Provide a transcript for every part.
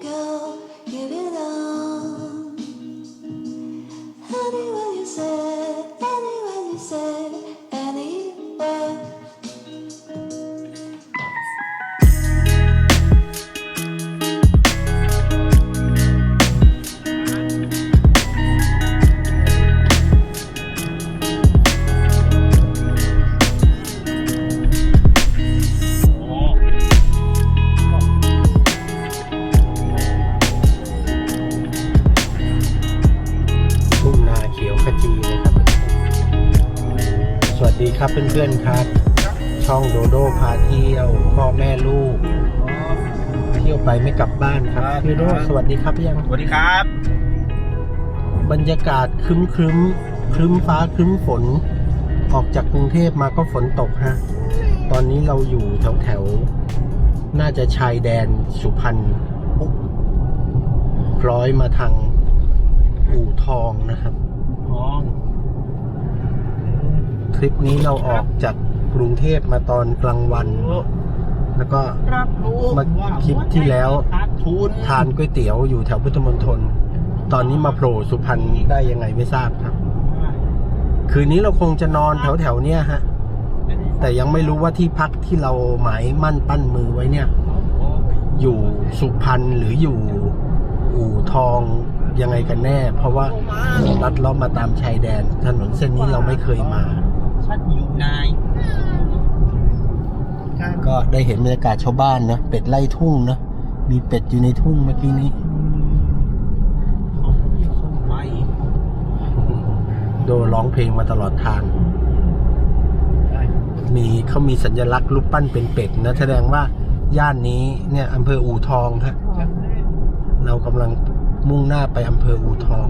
go. ครับเพื่อนๆครับ ช่องโดโดพาเที่ยวพ่อแม่ลูก เที่ยวไปไม่กลับบ้านครับครับ พี่โดสวัสดีครับยังสวัสดีครับ บรรยากาศครึ้มครึ้มครึ้มฟ้าครึ้มฝน ออกจากกรุงเทพมาก็ฝนตกฮะตอนนี้เราอยู่แถวแถวๆน่าจะชายแดนสุพรรณคล้อยมาทางอู่ทองนะครับ อ๋อ คลิปนี้เราออกจากกรุงเทพมาตอนกลางวัน แล้วก็รับรู้เมื่อคลิปที่แล้วขาดทุนทานก๋วยเตี๋ยวอยู่แถวพุทธมณฑลตอนนี้มาโผล่สุพรรณได้ยังไงไม่ทราบครับ คืนนี้เราคงจะนอนแถวแถวๆเนี้ยฮะ แต่ยังไม่รู้ว่าที่พักที่เราหมายมั่นปั้นมือไว้เนี่ย อยู่สุพรรณหรืออยู่อู่ทองยังไงกันแน่ เพราะว่าลัดเล้อมมาตามชายแดน ถนนเส้นนี้เราไม่เคยมา ชัดอยู่นายก็ได้เห็นบรรยากาศชาวบ้านนะเป็ดไล่ทุ่งนะมีเป็ดอยู่ในทุ่งเมื่อกี้นี้มีคนไปโดร้องเพลงมาตลอดทาง มีเขามีสัญลักษณ์รูปปั้นเป็นเป็ดนะ แสดงว่าย่านนี้เนี่ยอำเภออู่ทองฮะเรากำลังมุ่งหน้าไปอำเภออู่ทอง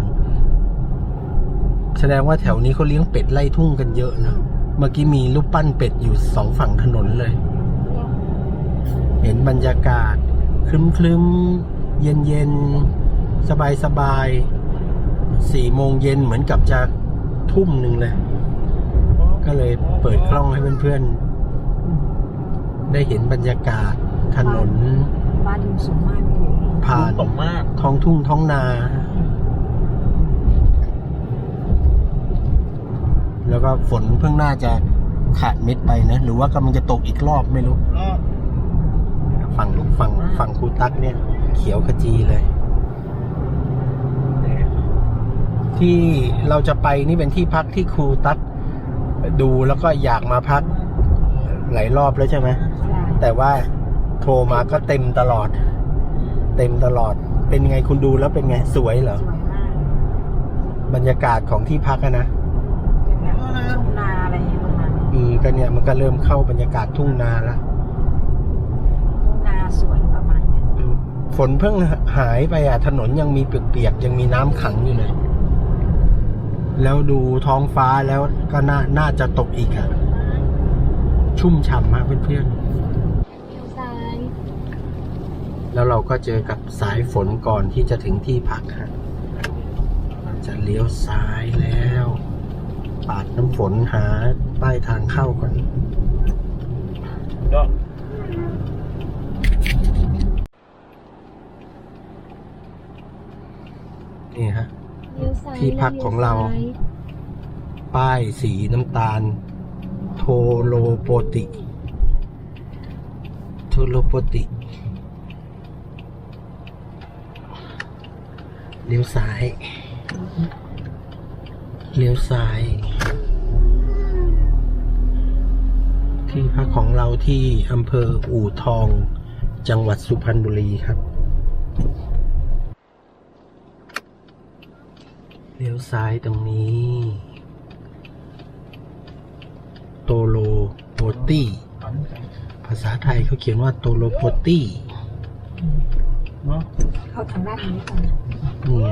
แสดงว่าแถวนี้เขาเลี้ยงเป็ดไล่ทุ่งกันเยอะนะ เมื่อกี้มีรูปปั้นเป็ดอยู่สองฝั่งถนนเลย เห็นบรรยากาศคลึ้มคลึ้มเย็นเย็นสบายสบายสี่โมงเย็นเหมือนกับจะทุ่มหนึ่งเลย ก็เลยเปิดกล้องให้เพื่อนๆ ได้เห็นบรรยากาศถนนบ้านลุงสมมาตรเลยผ่านตกมากท้องทุ่งท้องนา แล้วก็ฝนเพิ่งน่าจะขาดเม็ดไปนะ หรือว่ากำลังจะตกอีกรอบไม่รู้ฝั่งลูกฝั่งฝั่งครูตักเนี่ย เขียวขจีเลย ที่เราจะไปนี่เป็นที่พักที่ครูตักดูแล้วก็อยากมาพักหลายรอบแล้วใช่ไหม แต่ว่าโทรมาก็เต็มตลอด เต็มตลอด เป็นไงคุณดูแล้วเป็นไงสวยเหรอสวยมากบรรยากาศของที่พักอะนะเป็ นแบบทุ่งนาอะไรประมาณนี้อืมก็เนี่ยมันก็เริ่มเข้าบรรยากาศทุ่งนาแล้วทุ่งนาสวนประมาณเนี้ยอืมฝนเพิ่งหายไปอะถนนยังมีเปียกๆยังมีน้ำขังอยู่เลย แล้วดูท้องฟ้าแล้วก็น่าน่าจะตกอีกอะ ชุ่มฉ่ำมากเพื่อนๆแล้วเราก็เจอกับสายฝนก่อนที่จะถึงที่พักฮะเราจะเลี้ยวซ้ายแล้ว ปาดน้ำฝนหาป้ายทางเข้าก่อนก็นี่ฮะ ที่พักของเรา ป้ายสีน้ำตาล โทโลโปติ โทโลโปติเลี้ยวซ้าย เลี้ยวซ้าย ที่พักของเราที่อำเภออู่ทอง จังหวัดสุพรรณบุรีครับเลี้ยวซ้ายตรงนี้ โตโลโปตี้ ภาษาไทยเขาเขียนว่าโตโลโปตี้เนาะเข้าทางด้านนี้ก่อนนี่ไง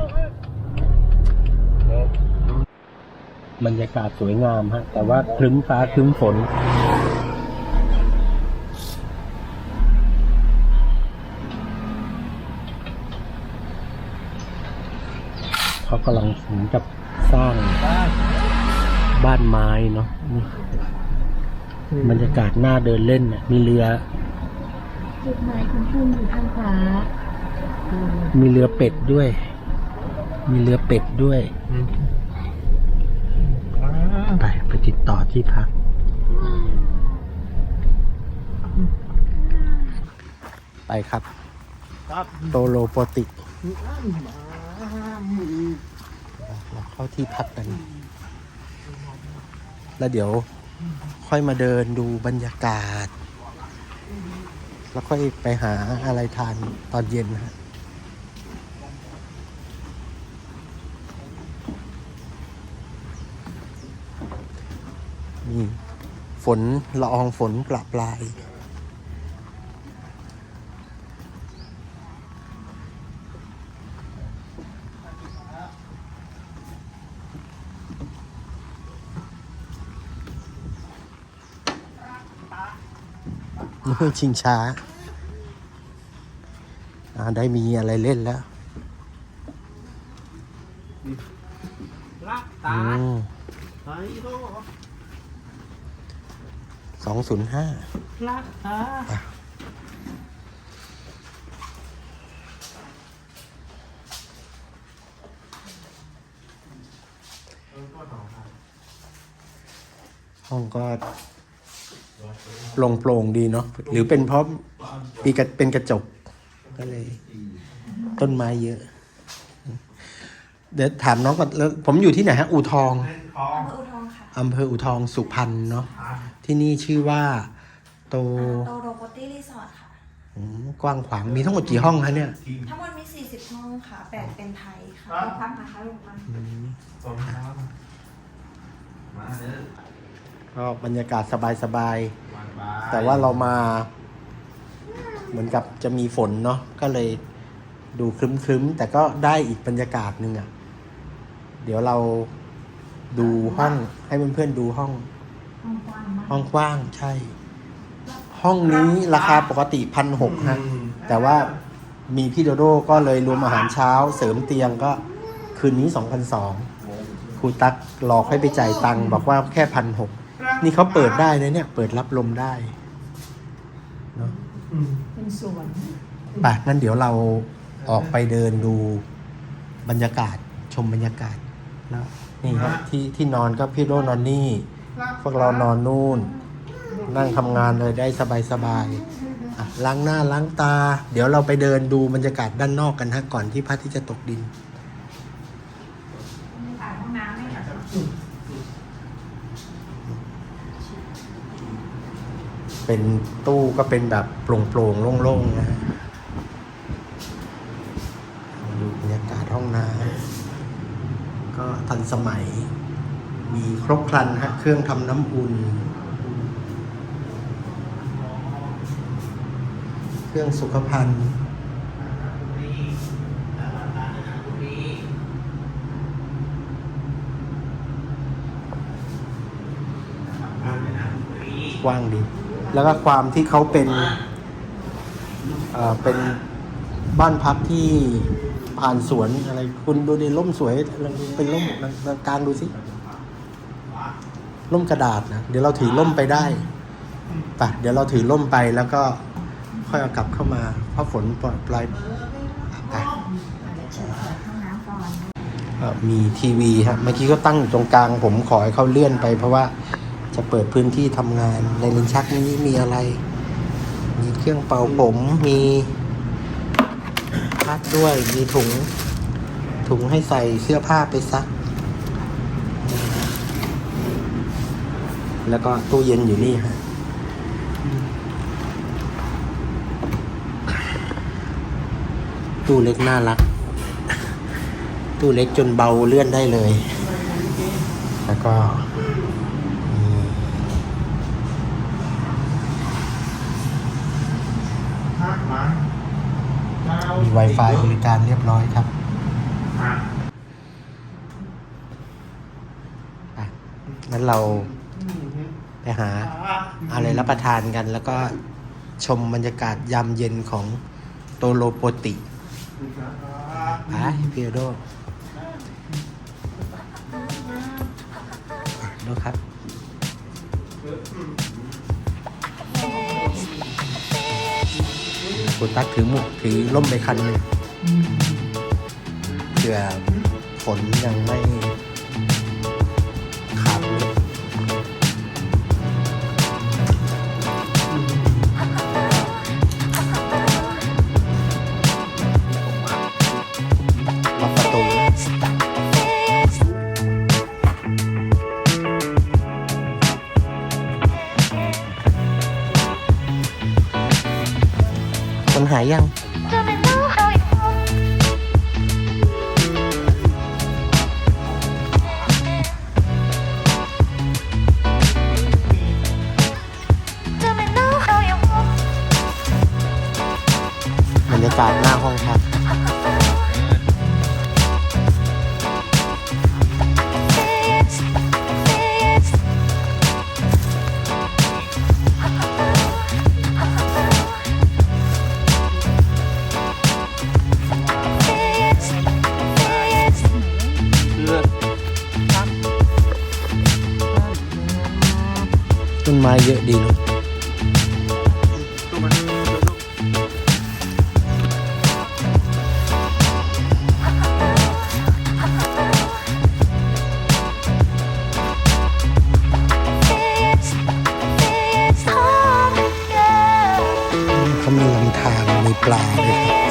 บรรยากาศสวยงามฮะ แต่ว่าครึ้มฟ้าครึ้มฝน เขากำลังเหมือนกับสร้างบ้านไม้เนาะนี่บรรยากาศน่าเดินเล่นน่ะมีเรือจุดหมายของคุณอยู่ทางขวามีเรือเป็ดด้วย มีเรือเป็ดด้วยไปไปติดต่อที่พักไปครับครับโตโลโปติ เราเข้าที่พักกัน แล้วเดี๋ยวค่อยมาเดินดูบรรยากาศ แล้วค่อยไปหาอะไรทานตอนเย็นนะฮะนี่ฝนละอองฝนประปราย นี่ชิงช้าอ่าได้มีอะไรเล่นแล้วละตาอืมไอ้โลสองศูนย์ห้าละตาห้องก็ โปร่งโปร่งๆดีเนาะหรือเป็นเพราะปีกระเป็นกระจกก็เลย ต้นไม้เยอะ เดี๋ยวถามน้องก่อนแล้วผมอยู่ที่ไหนฮะอูทองทองอุทองค่ะอำเภออูทองสุพรรณเนาะที่นี่ชื่อว่า โตโตโรโปตี้รีสอร์ทค่ะอืมกว้างขวางมีทั้งหมดกี่ห้องคะเนี่ยทั้งหมดมี40ห้องค่ะแปดเป็นไทยค่ะพักนะคะลูกมาสองครับมาเด้อก็บรรยากาศสบายวันบายๆ แต่ว่าเรามา เหมือนกับจะมีฝนเนาะก็เลยดูครึ้มๆ แต่ก็ได้อีกบรรยากาศหนึ่งอะ่ะ เดี๋ยวเราดูห้องให้เพื่อนๆดูห้องห้องกว้างมากห้องกว้างใช่ ห้องนี้ราคาปกติพันหกฮะ แต่ว่ามีพี่โดโดก็เลยรวมอาหารเช้า เสริมเตียงก็คืนนี้สองพันสองครูตักหลอกให้ไปจ่ายตังค์บอกว่าแค่พันหก นี่เขาเปิดได้นะเนี่ย เปิดรับลมได้เนาะเป็นสวนป่ะงั้นเดี๋ยวเราออกไปเดินดูบรรยากาศชมบรรยากาศแล้วนี่ครับที่ที่นอนก็พี่โดนอนนี่ พวกเรานอนนู่น นั่งทำงานเลยได้สบายๆอะล้างหน้าล้างตา เดี๋ยวเราไปเดินดูบรรยากาศด้านนอกกันฮะก่อนที่พระอาทิตย์จะตกดิน มีถ่ายห้องน้ำไหมคะ เป็นตู้ก็เป็นแบบโปร่งๆโล่งๆนะฮะดูบรรยากาศห้องน้ำก็ทันสมัย มีครบครันฮะเครื่องทำน้ำอุ่น เครื่องสุขภัณฑ์กว้างดี แล้วก็ความที่เขาเป็นเอ่อเป็นบ้านพักที่ผ่านสวนอะไร คุณดูดิร่มสวยลองเป็นร่มกลางดูสิร่มกระดาษนะเดี๋ยวเราถือร่มไปได้ไปะเดี๋ยวเราถือร่มไปแล้วก็ค่อยเอากลับเข้ามาเพราะฝนปล่อยปลายไปมีทีวีฮะเมื่อกี้ก็ตั้งอยู่ตรงกลาง ผมขอให้เขาเลื่อนไปเพราะว่า จะเปิดพื้นที่ทำงานในลิ้นชักนี้มีอะไร มีเครื่องเป่าผม มีพัดด้วย มีถุง ถุงให้ใส่เสื้อผ้าไปซัก แล้วก็ตู้เย็นอยู่นี่ฮะตู้เล็กน่ารัก ตู้เล็กจนเบาเลื่อนได้เลย แล้วก็มี พักมาเก้า มี Wi-Fi บริการเรียบร้อยครับงั้นเราไปหาอะไรรับประทานกัน แล้วก็ชมบรรยากาศยามเย็นของโตโลโปติไปเพียโดดูครับ คุณตักถือหมุกถือล่มไปคันหนึ่งเผื่อฝนยังไม่ เยอะดีเนอะเขามีลำธารมีปลาด้วยครับ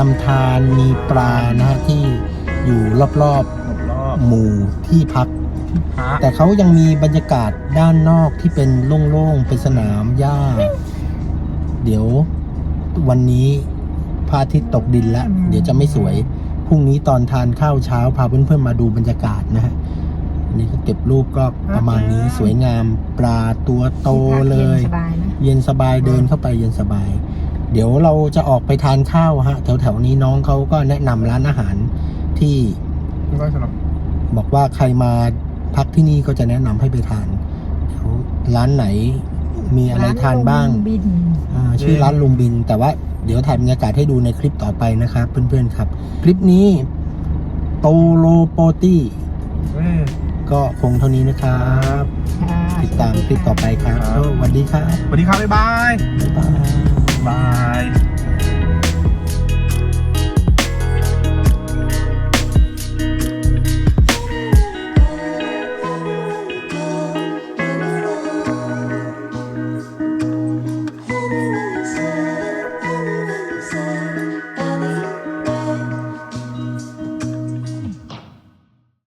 ลำธารมีปลานะฮะที่อยู่รอบรอบๆหมู่ที่พักๆพระแต่เขายังมีบรรยากาศด้านนอกที่เป็นโล่งๆ เป็นสนามหญ้า เดี๋ยววันนี้พระอาทิตย์ตกดินแล้ว เดี๋ยวจะไม่สวย พรุ่งนี้ตอนทานข้าวเช้า พาเพื่อนๆมาดูบรรยากาศนะฮะอันนี้ก็เก็บรูปก็ประมาณนี้สวยงามปลาตัวโตเลยสบายนะ เย็นสบายเดินเข้าไปเย็นสบาย เดี๋ยวเราจะออกไปทานข้าวฮะ แถวๆนี้น้องเขาก็แนะนำร้านอาหารที่ไม่ค่อยสนุกบอกว่าใครมาพักที่นี่ก็จะแนะนำให้ไปทานเดี๋ยวร้านไหนมีอะไรทานบ้างร้ลุบิน อ่าชื่อร้านลุงบิน แต่ว่าเดี๋ยวถ่ายบรรยากาศให้ดูในคลิปต่อไปนะครับเพื่อนๆครับ คลิปนี้โตโลโปตี้เว้ย ก็คงเท่านี้นะครับ ค่ะ ติดตามคลิปต่อไปครับครับก็สวัสดีครับสวัสดีครับบ๊ายบาย บ๊ายบาย บาย